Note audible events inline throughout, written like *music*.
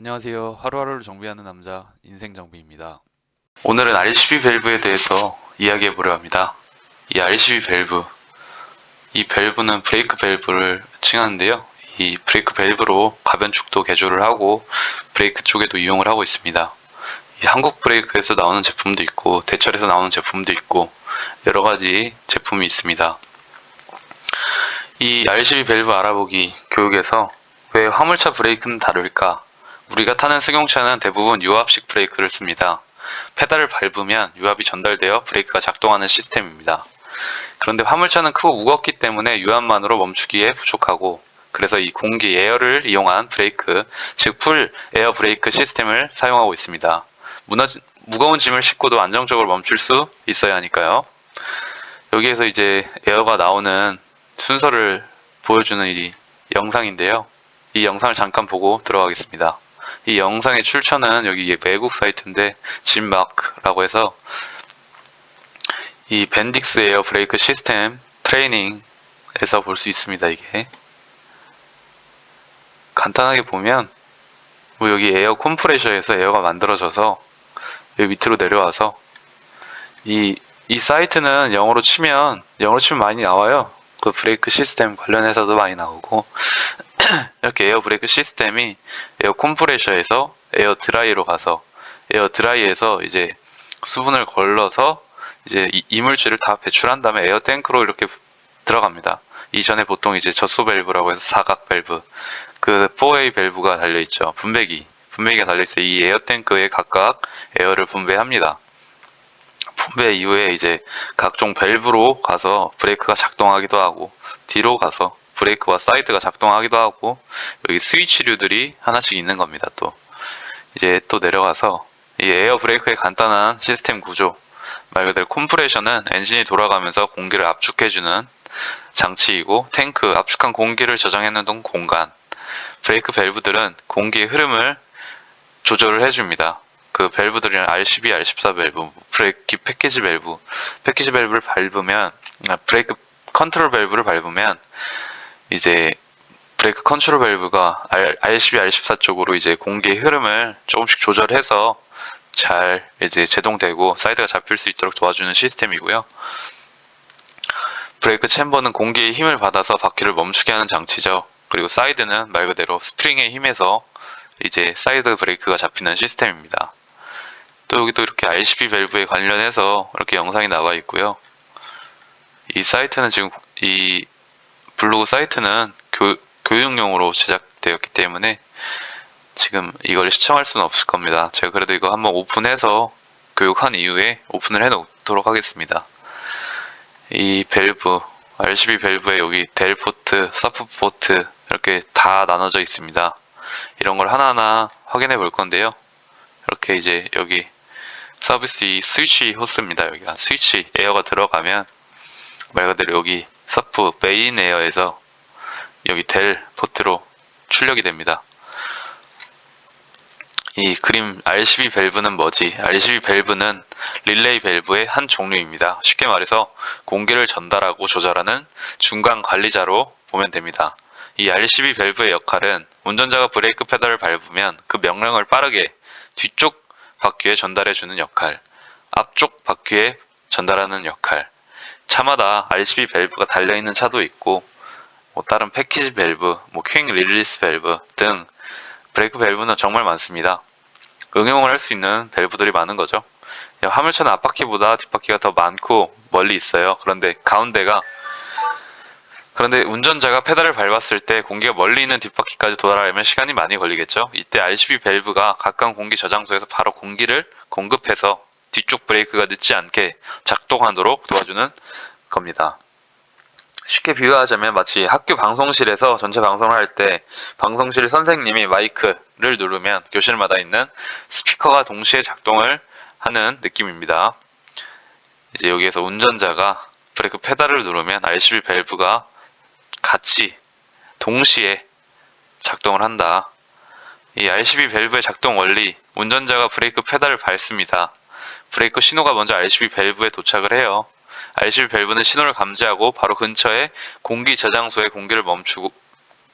안녕하세요. 하루하루를 정비하는 남자 인생 정비입니다. 오늘은 RCB 밸브에 대해서 이야기해 보려 합니다. 이 RCB 밸브, 이 밸브는 브레이크 밸브를 칭하는데요. 이 브레이크 밸브로 가변축도 개조를 하고 브레이크 쪽에도 이용을 하고 있습니다. 이 한국 브레이크에서 나오는 제품도 있고 대철에서 나오는 제품도 있고 여러 가지 제품이 있습니다. 이 RCB 밸브 알아보기 교육에서 왜 화물차 브레이크는 다를까? 우리가 타는 승용차는 대부분 유압식 브레이크를 씁니다. 페달을 밟으면 유압이 전달되어 브레이크가 작동하는 시스템입니다. 그런데 화물차는 크고 무겁기 때문에 유압만으로 멈추기에 부족하고 그래서 이 공기 에어를 이용한 브레이크, 즉 풀 에어 브레이크 시스템을 사용하고 있습니다. 무너진- 무거운 짐을 싣고도 안정적으로 멈출 수 있어야 하니까요. 여기에서 이제 에어가 나오는 순서를 보여주는 이 영상인데요. 이 영상을 잠깐 보고 들어가겠습니다. 이 영상의 출처는 여기 외국 사이트인데 짐마크라고 해서 이 벤딕스 에어 브레이크 시스템 트레이닝에서 볼 수 있습니다. 이게 간단하게 보면 뭐 여기 에어 컴프레셔에서 에어가 만들어져서 여기 밑으로 내려와서 이, 이 사이트는 영어로 치면 영어로 치면 많이 나와요. 그 브레이크 시스템 관련해서도 많이 나오고 *clears throat* 이렇게 에어 브레이크 시스템이 에어 컴프레셔에서 에어 드라이로 가서 에어 드라이에서 이제 수분을 걸러서 이제 이- 이물질을 다 배출한 다음에 에어 탱크로 이렇게 들어갑니다. 이전에 보통 이제 젖소 밸브라고 해서 사각 밸브 그 4A 밸브가 달려 있죠. 분배기 분배기가 달려 있어요. 이 에어 탱크에 각각 에어를 분배합니다. 분배 이후에 이제 각종 밸브로 가서 브레이크가 작동하기도 하고 뒤로 가서 브레이크와 사이드가 작동하기도 하고 여기 스위치류들이 하나씩 있는 겁니다. 또 이제 또 내려가서 이 에어 브레이크의 간단한 시스템 구조 말 그대로 콤프레셔는 엔진이 돌아가면서 공기를 압축해주는 장치이고 탱크 압축한 공기를 저장해놓는 공간 브레이크 밸브들은 공기의 흐름을 조절을 해줍니다. 그 밸브들이랑 RCB, R14 밸브, 브레이크 패키지 밸브, 패키지 밸브를 밟으면 아, 브레이크 컨트롤 밸브를 밟으면 이제 브레이크 컨트롤 밸브가 RCB, R14 쪽으로 이제 공기의 흐름을 조금씩 조절해서 잘 이제 제동되고 사이드가 잡힐 수 있도록 도와주는 시스템이고요. 브레이크 챔버는 공기의 힘을 받아서 바퀴를 멈추게 하는 장치죠. 그리고 사이드는 말 그대로 스프링의 힘에서 이제 사이드 브레이크가 잡히는 시스템입니다. 또 여기도 이렇게 RCB 밸브에 관련해서 이렇게 영상이 나와 있고요. 이 사이트는 지금 이 블로그 사이트는 교, 교육용으로 제작되었기 때문에 지금 이걸 시청할 수는 없을 겁니다. 제가 그래도 이거 한번 오픈해서 교육한 이후에 오픈을 해 놓도록 하겠습니다. 이 밸브, RCB 밸브에 여기 델 포트, 서프 포트 이렇게 다 나눠져 있습니다. 이런 걸 하나하나 확인해 볼 건데요. 이렇게 이제 여기 서비스 이 스위치 호스입니다. 여기가 스위치 에어가 들어가면 말 그대로 여기 서프 메인 에어에서 여기 델 포트로 출력이 됩니다. 이 그림 RCB 밸브는 뭐지? RCB 밸브는 릴레이 밸브의 한 종류입니다. 쉽게 말해서 공기를 전달하고 조절하는 중간 관리자로 보면 됩니다. 이 RCB 밸브의 역할은 운전자가 브레이크 페달을 밟으면 그 명령을 빠르게 뒤쪽 바퀴에 전달해주는 역할, 앞쪽 바퀴에 전달하는 역할. 차마다 RCB 밸브가 달려있는 차도 있고, 뭐 다른 패키지 밸브, 뭐 퀵 릴리스 밸브 등 브레이크 밸브는 정말 많습니다. 응용을 할 수 있는 밸브들이 많은 거죠. 화물차는 앞바퀴보다 뒷바퀴가 더 많고 멀리 있어요. 그런데 가운데가 그런데 운전자가 페달을 밟았을 때 공기가 멀리 있는 뒷바퀴까지 도달하려면 시간이 많이 걸리겠죠. 이때 RCB 밸브가 가까운 공기 저장소에서 바로 공기를 공급해서 뒤쪽 브레이크가 늦지 않게 작동하도록 도와주는 겁니다. 쉽게 비유하자면 마치 학교 방송실에서 전체 방송을 할 때 방송실 선생님이 마이크를 누르면 교실마다 있는 스피커가 동시에 작동을 하는 느낌입니다. 이제 여기에서 운전자가 브레이크 페달을 누르면 RCB 밸브가 같이 동시에 작동을 한다. 이 RCB 밸브의 작동 원리, 운전자가 브레이크 페달을 밟습니다. 브레이크 신호가 먼저 RCB 밸브에 도착을 해요. RCB 밸브는 신호를 감지하고 바로 근처에 공기 저장소에 공기를 멈추고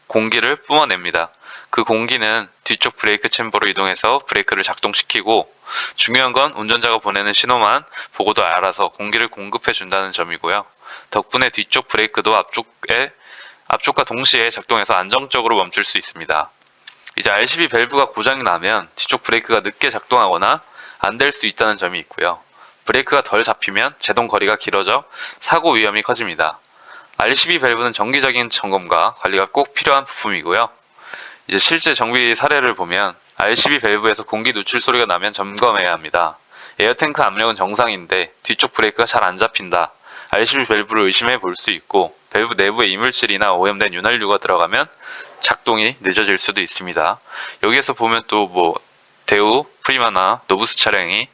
공기를 뿜어냅니다. 그 공기는 뒤쪽 브레이크 챔버로 이동해서 브레이크를 작동시키고 중요한 건 운전자가 보내는 신호만 보고도 알아서 공기를 공급해 준다는 점이고요. 덕분에 뒤쪽 브레이크도 앞쪽에 앞쪽과 동시에 작동해서 안정적으로 멈출 수 있습니다. 이제 RCB 밸브가 고장이 나면 뒤쪽 브레이크가 늦게 작동하거나 안 될 수 있다는 점이 있고요. 브레이크가 덜 잡히면 제동 거리가 길어져 사고 위험이 커집니다. RCB 밸브는 정기적인 점검과 관리가 꼭 필요한 부품이고요. 이제 실제 정비 사례를 보면 RCB 밸브에서 공기 누출 소리가 나면 점검해야 합니다. 에어탱크 압력은 정상인데 뒤쪽 브레이크가 잘 안 잡힌다. RCB 밸브를 의심해 볼 수 있고 밸브 내부에 이물질이나 오염된 윤활유가 들어가면 작동이 늦어질 수도 있습니다. 여기에서 보면 또 뭐 대우, 프리마나, 노브스 차량이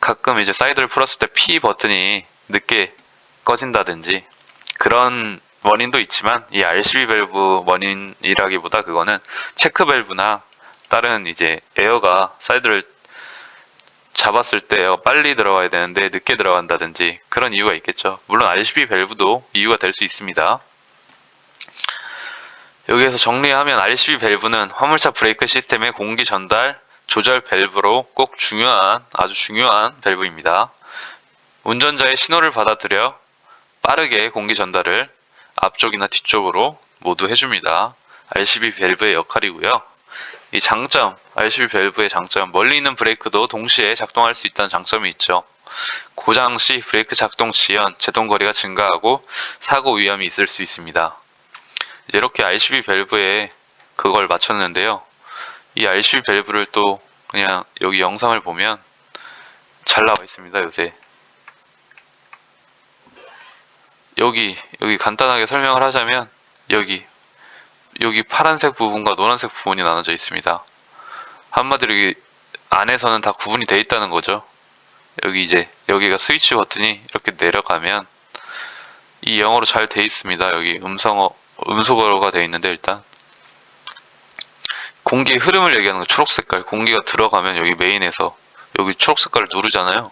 가끔 이제 사이드를 풀었을 때 P 버튼이 늦게 꺼진다든지 그런 원인도 있지만 이 RCB 밸브 원인이라기보다 그거는 체크 밸브나 다른 이제 에어가 사이드를 잡았을 때 에어가 빨리 들어가야 되는데 늦게 들어간다든지 그런 이유가 있겠죠. 물론 RCB 밸브도 이유가 될 수 있습니다. 여기에서 정리하면 RCB 밸브는 화물차 브레이크 시스템의 공기 전달 조절 밸브로 꼭 중요한 아주 중요한 밸브입니다. 운전자의 신호를 받아들여 빠르게 공기 전달을 앞쪽이나 뒤쪽으로 모두 해줍니다. RCB 밸브의 역할이고요. 이 장점, RCB 밸브의 장점, 멀리 있는 브레이크도 동시에 작동할 수 있다는 장점이 있죠. 고장 시 브레이크 작동 지연, 제동 거리가 증가하고 사고 위험이 있을 수 있습니다. 이렇게 RCB 밸브에 그걸 맞췄는데요. 이 RCB 밸브를 또 그냥 여기 영상을 보면 잘 나와 있습니다, 요새. 여기, 여기 간단하게 설명을 하자면 여기, 여기 파란색 부분과 노란색 부분이 나눠져 있습니다. 한마디로 여기 안에서는 다 구분이 돼 있다는 거죠. 여기 이제 여기가 스위치 버튼이 이렇게 내려가면 이 영어로 잘돼 있습니다. 여기 음성어 음소거가 돼 있는데 일단 공기의 흐름을 얘기하는 거 초록 색깔 공기가 들어가면 여기 메인에서 여기 초록 색깔을 누르잖아요.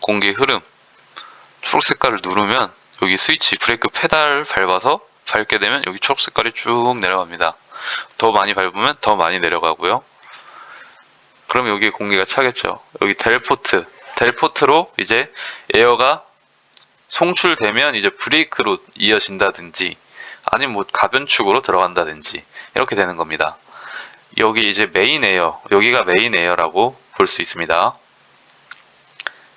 공기의 흐름 초록 색깔을 누르면 여기 스위치 브레이크 페달 밟아서 밟게 되면 여기 초록 색깔이 쭉 내려갑니다. 더 많이 밟으면 더 많이 내려가고요. 그럼 여기에 공기가 차겠죠. 여기 델포트 델포트로 이제 에어가 송출되면 이제 브레이크로 이어진다든지 아니면 뭐 가변축으로 들어간다든지 이렇게 되는 겁니다. 여기 이제 메인 에어, 여기가 메인 에어라고 볼 수 있습니다.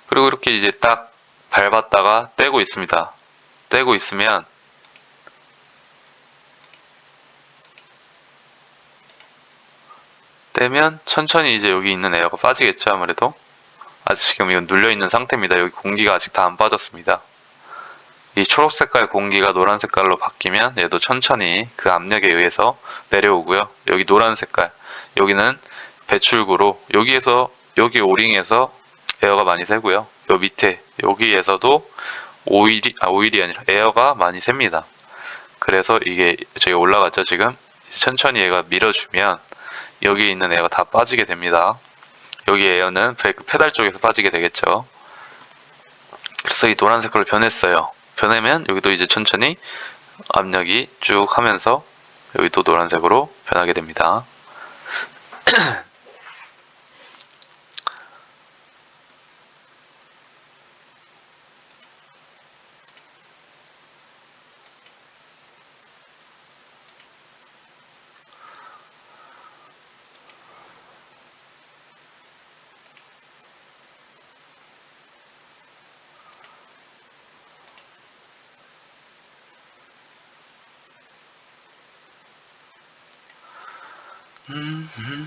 그리고 이렇게 이제 딱 밟았다가 떼고 있습니다. 떼고 있으면 떼면 천천히 이제 여기 있는 에어가 빠지겠죠 아무래도 아직 지금 이건 눌려 있는 상태입니다. 여기 공기가 아직 다 안 빠졌습니다. 이 초록 색깔 공기가 노란 색깔로 바뀌면 얘도 천천히 그 압력에 의해서 내려오고요. 여기 노란 색깔 여기는 배출구로 여기에서 여기 오링에서 에어가 많이 새고요. 요 밑에 여기에서도 오일이 아 오일이 아니라 에어가 많이 셉니다. 그래서 이게 저기 올라갔죠 지금 천천히 얘가 밀어주면 여기 있는 에어가 다 빠지게 됩니다. 여기 에어는 브레이크 페달 쪽에서 빠지게 되겠죠. 그래서 이 노란 색깔로 변했어요. 변하면 여기도 이제 천천히 압력이 쭉 하면서 여기도 노란색으로 변하게 됩니다. *clears throat* Mm-hmm.